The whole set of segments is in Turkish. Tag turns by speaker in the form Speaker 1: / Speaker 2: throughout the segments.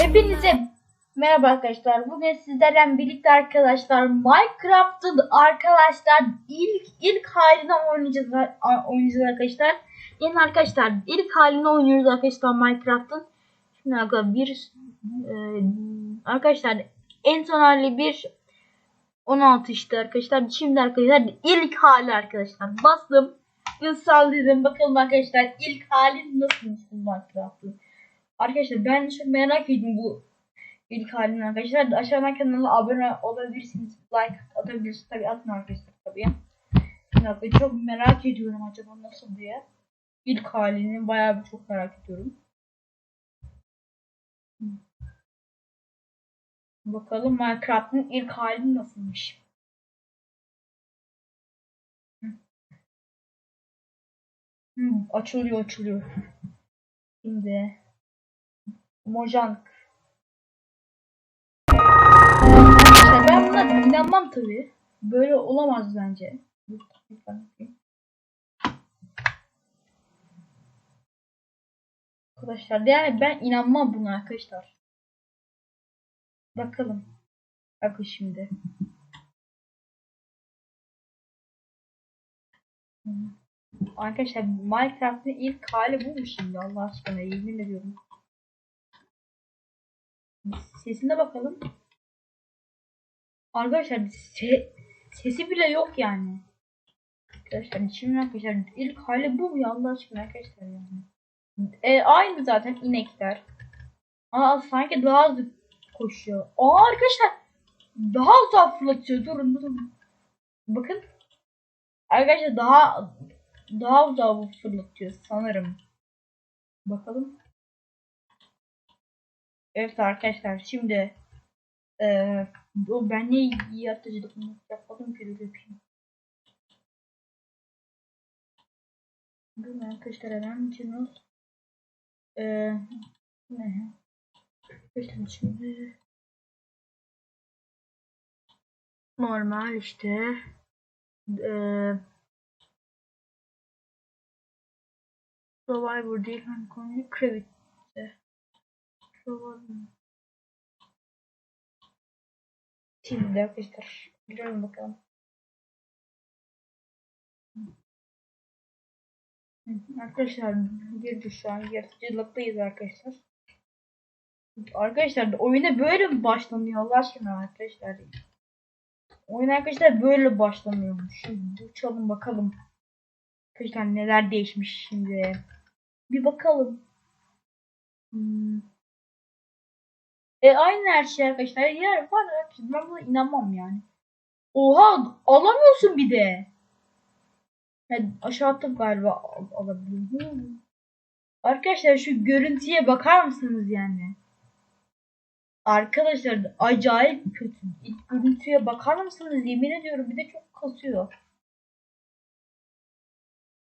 Speaker 1: Hepinize merhaba arkadaşlar. Bugün sizlerle birlikte arkadaşlar Minecraft'ın arkadaşlar ilk ilk halini oynayacağız oynayacağız arkadaşlar. Yani arkadaşlar ilk halini oynuyoruz arkadaşlar Minecraft'ın. Şimdi arkadaşlar bir e, arkadaşlar en son hali bir 16 işte arkadaşlar. Şimdi arkadaşlar ilk hali arkadaşlar. Bastım. Install dedim. Bakalım arkadaşlar ilk hali nasılmış bu Minecraft'ın. Arkadaşlar ben çok merak ediyorum bu ilk halini arkadaşlar. Aşağıdan kanala abone olabilirsiniz. Like atabilirsiniz. Tabi atın arkadaşlar tabii. Şimdi çok merak ediyorum acaba nasıl diye. İlk halini bayağı bir çok merak ediyorum. Bakalım Minecraft'ın ilk hali nasılmış. Hı, açılıyor açılıyor. Şimdi Mojang. Arkadaşlar ben buna inanmam tabi. Böyle olamaz bence. Arkadaşlar yani ben inanmam buna arkadaşlar. Bakalım. Bakın şimdi. Arkadaşlar Minecraft'ın ilk hali bu mu şimdi Allah aşkına yemin ediyorum. Sesine bakalım. Arkadaşlar se sesi bile yok yani. Arkadaşlar şimdi arkadaşlar ilk hali bu ya Allah aşkına arkadaşlar yani. E, aynı zaten inekler. Aa sanki daha hızlı koşuyor. Aa arkadaşlar daha hızlı fırlatıyor. Durun durun. Bakın. Arkadaşlar daha daha uzağa fırlatıyor sanırım. Bakalım. Evet arkadaşlar şimdi eee o ben ne yaratıcılık yapmadım ki yapayım. Dur arkadaşlar hemen channel eee ne işte şimdi normal işte eee Survivor değil hani konu Cravit'te. Survivor. Şimdi arkadaşlar girelim bakalım. Arkadaşlar girdi şu an yaratıcılıktayız arkadaşlar. Arkadaşlar oyuna böyle mi başlanıyor Allah aşkına arkadaşlar. Oyun arkadaşlar böyle başlanıyormuş. Şimdi uçalım bakalım. Arkadaşlar neler değişmiş şimdi. Bir bakalım. Hmm. E aynı her şey arkadaşlar. Yer var. Ben buna inanmam yani. Oha alamıyorsun bir de. Yani aşağı attım galiba al alabiliyorum. Arkadaşlar şu görüntüye bakar mısınız yani? Arkadaşlar acayip kötü. İlk görüntüye bakar mısınız? Yemin ediyorum bir de çok kasıyor.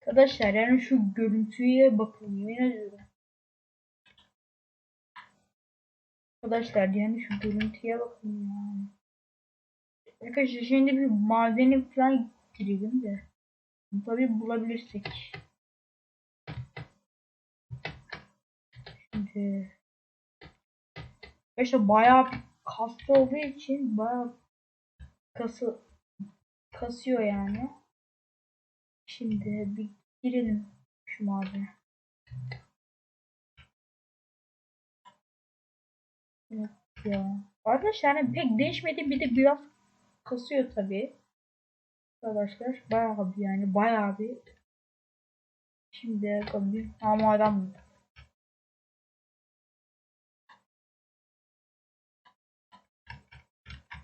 Speaker 1: Arkadaşlar yani şu görüntüye bakın yemin ediyorum. Arkadaşlar yani şu görüntüye bakın yani. Arkadaşlar şimdi bir madeni falan girelim de. Tabii bulabilirsek. Şimdi Arkadaşlar bayağı bir kaslı olduğu için bayağı kası kasıyor yani. Şimdi bir girelim şu madene. Evet ya. Arkadaşlar yani pek değişmedi bir de biraz kasıyor tabi. Arkadaşlar bayağı bir yani bayağı bir. Şimdi bir hamadan bulduk.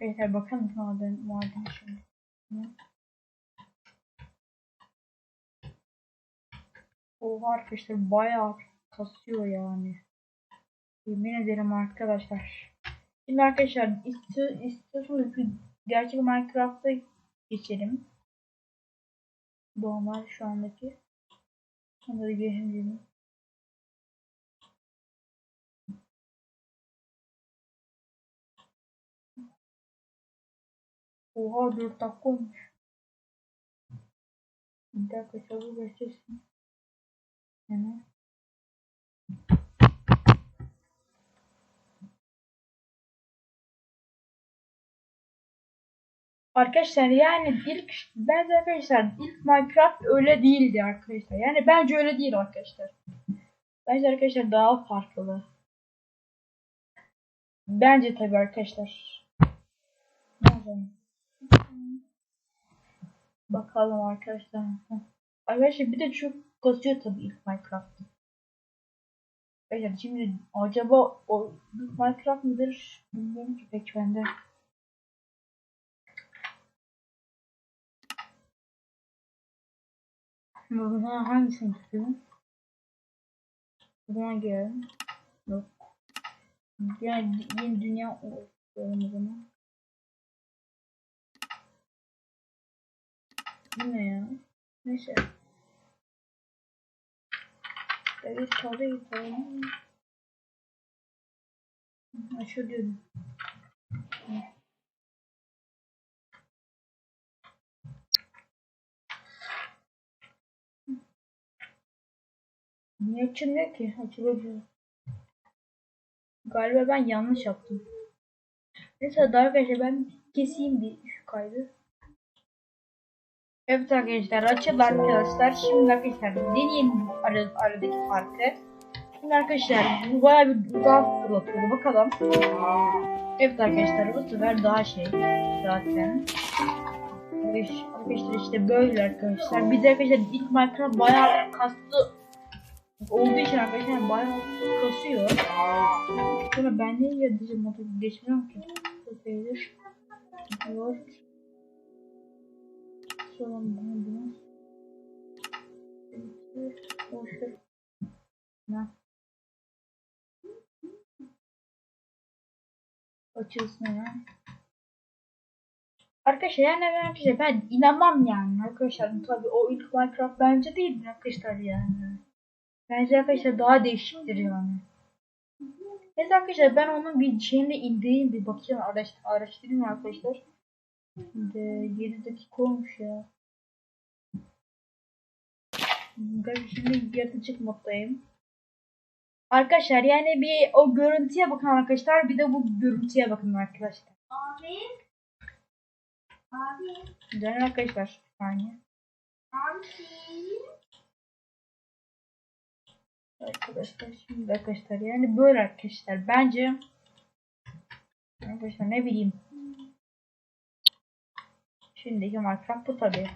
Speaker 1: Evet bakalım maden maden şimdi. Oha arkadaşlar bayağı kasıyor yani. Yemin ederim arkadaşlar. Şimdi arkadaşlar istiyor, istiyorsanız bir gerçek Minecraft'a geçelim. Normal şu andaki. Onları geçelim. Oha 4 dakika olmuş. Bir dakika çabuk göstersin. Hemen. Arkadaşlar yani ilk bence arkadaşlar ilk Minecraft öyle değildi arkadaşlar. Yani bence öyle değil arkadaşlar. Bence arkadaşlar daha farklı. Bence tabii arkadaşlar. Bakalım. Bakalım arkadaşlar. Arkadaşlar bir de çok kasıyor tabii ilk Minecraft. Arkadaşlar şimdi acaba o Minecraft mıdır bilmiyorum ki pek bende. Buna hangisini tutuyorum? Buna göre. Yok. Yani yeni dünya oluşturuyorum o zaman. Bu ne ya? Neyse. Evet tabii. Ha, şu diyorum. Niye açılmıyor ki? Açılıyor. Galiba ben yanlış yaptım. Neyse arkadaşlar ben keseyim bir şu kaydı. Evet arkadaşlar açıldı arkadaşlar. Şimdi arkadaşlar deneyelim ar aradaki farkı. Şimdi arkadaşlar bu bayağı bir uzağa fırlatıyordu bakalım. Evet arkadaşlar bu sefer daha şey zaten. Arkadaş- Arkadaşlar işte böyle arkadaşlar. De arkadaşlar ilk Minecraft bayağı kastı olduğu için arkadaşlar bayağı kasıyor. Sonra ben ne yazacağım modu geçmiyorum ki. Profesyonel. Word. Açılsın. Arkadaşlar yani ben arkadaşlar ben inanmam yani arkadaşlar tabii o ilk Minecraft bence değil arkadaşlar yani. Bence arkadaşlar daha değişiktir yani. Neyse arkadaşlar ben onun bir şeyini indireyim bir bakayım araş, araştırayım arkadaşlar. Şimdi 7 dakika olmuş ya. Ben şimdi yaratıcı moddayım. Arkadaşlar yani bir o görüntüye bakın arkadaşlar bir de bu görüntüye bakın arkadaşlar.
Speaker 2: Abi. Abi.
Speaker 1: Dönün arkadaşlar. Bir saniye.
Speaker 2: Abi.
Speaker 1: Arkadaşlar şimdi arkadaşlar yani böyle arkadaşlar bence arkadaşlar ne bileyim şimdiki Minecraft bu tabi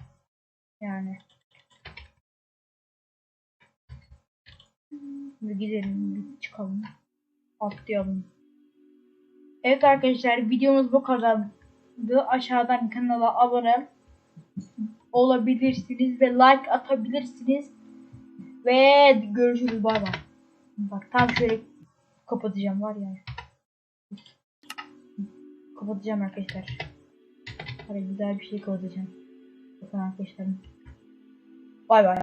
Speaker 1: yani bir gidelim çıkalım atlayalım evet arkadaşlar videomuz bu kadardı aşağıdan kanala abone olabilirsiniz ve like atabilirsiniz ve görüşürüz bay bay. Bak tam şöyle kapatacağım var ya. Kapatacağım arkadaşlar. Hadi güzel bir şey kapatacağım. Bakın arkadaşlar. Bay bay.